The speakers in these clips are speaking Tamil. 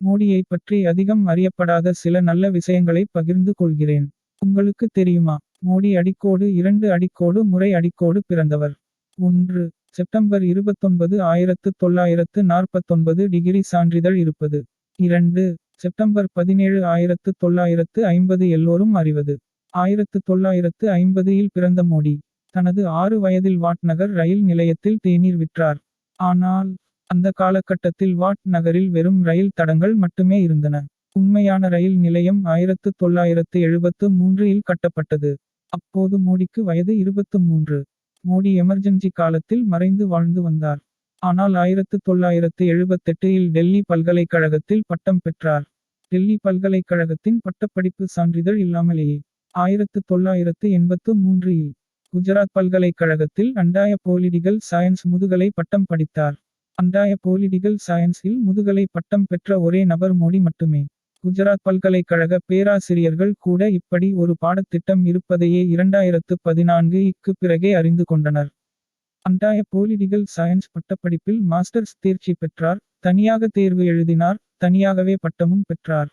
மோடியை பற்றி அதிகம் அறியப்படாத சில நல்ல விஷயங்களை பகிர்ந்து கொள்கிறேன். உங்களுக்கு தெரியுமா? மோடி அடிக்கோடு இரண்டு அடிக்கோடு முறை அடிக்கோடு பிறந்தவர். ஒன்று செப்டம்பர் 29 1949 டிகிரி சான்றிதழ் இருப்பது. இரண்டு செப்டம்பர் 17 1950 எல்லோரும் அறிவது. 1950 இல் பிறந்த மோடி. தனது ஆறு வயதில் வாட்நகர் ரயில் நிலையத்தில் தேநீர் விற்றார். ஆனால், அந்த காலகட்டத்தில் வாட் நகரில் வெறும் ரயில் தடங்கள் மட்டுமே இருந்தன. உண்மையான ரயில் நிலையம் ஆயிரத்து தொள்ளாயிரத்து எழுபத்து மூன்றில் கட்டப்பட்டது. அப்போது மோடிக்கு வயது 23. மோடி எமர்ஜென்சி காலத்தில் மறைந்து வாழ்ந்து வந்தார். ஆனால் ஆயிரத்து தொள்ளாயிரத்து எழுபத்தெட்டில் டெல்லி பல்கலைக்கழகத்தில் பட்டம் பெற்றார். டெல்லி பல்கலைக்கழகத்தின் பட்டப்படிப்பு சான்றிதழ் இல்லாமலேயே. ஆயிரத்து தொள்ளாயிரத்து எண்பத்து மூன்றில் குஜராத் பல்கலைக்கழகத்தில் அண்டாய போலிடிகள் சயன்ஸ் முதுகலை பட்டம் படித்தார். அண்டாய பொலிடிகல் சயின்ஸில் முதுகலை பட்டம் பெற்ற ஒரே நபர் மோடி மட்டுமே. குஜராத் பல்கலைக்கழக பேராசிரியர்கள் கூட இப்படி ஒரு பாடத்திட்டம் இருப்பதையே இரண்டாயிரத்து பதினான்கு இக்கு பிறகே அறிந்து கொண்டனர். அண்டாய பொலிடிகல் சயன்ஸ் பட்டப்படிப்பில் மாஸ்டர்ஸ் தேர்ச்சி பெற்றார். தனியாக தேர்வு எழுதினார். தனியாகவே பட்டமும் பெற்றார்.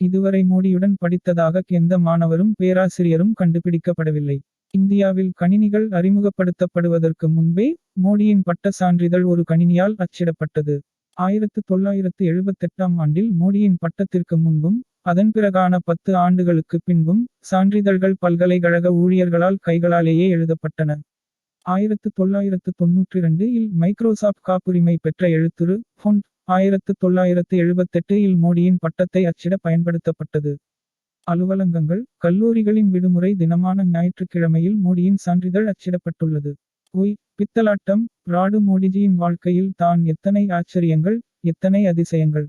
இதுவரை மோடியுடன் படித்ததாக எந்த மாணவரும் பேராசிரியரும் கண்டுபிடிக்கப்படவில்லை. இந்தியாவில் கணினிகள் அறிமுகப்படுத்தப்படுவதற்கு முன்பே, மோடியின் பட்ட சான்றிதழ் ஒரு கணினியால் அச்சிடப்பட்டது. 1978 ஆண்டில் மோடியின் பட்டத்திற்கு முன்பும், அதன் பிறகான பத்து ஆண்டுகளுக்கு பின்பும், சான்றிதழ்கள் பல்கலைக்கழக ஊழியர்களால் கைகளாலேயே எழுதப்பட்டன. 1992 இல் மைக்ரோசாப்ட் காப்புரிமை பெற்ற எழுத்துரு, ஆயிரத்து தொள்ளாயிரத்து எழுபத்தெட்டு இல் மோடியின் பட்டத்தை அச்சிட பயன்படுத்தப்பட்டது. அலுவலகங்கள், கல்லூரிகளின் விடுமுறை தினமான ஞாயிற்றுக்கிழமையில் மோடியின் சான்றிதழ் அச்சிடப்பட்டுள்ளது. ஒய் பித்தலாட்டம், ராடு மோடிஜியின் வாழ்க்கையில் தான் எத்தனை ஆச்சரியங்கள், எத்தனை அதிசயங்கள்.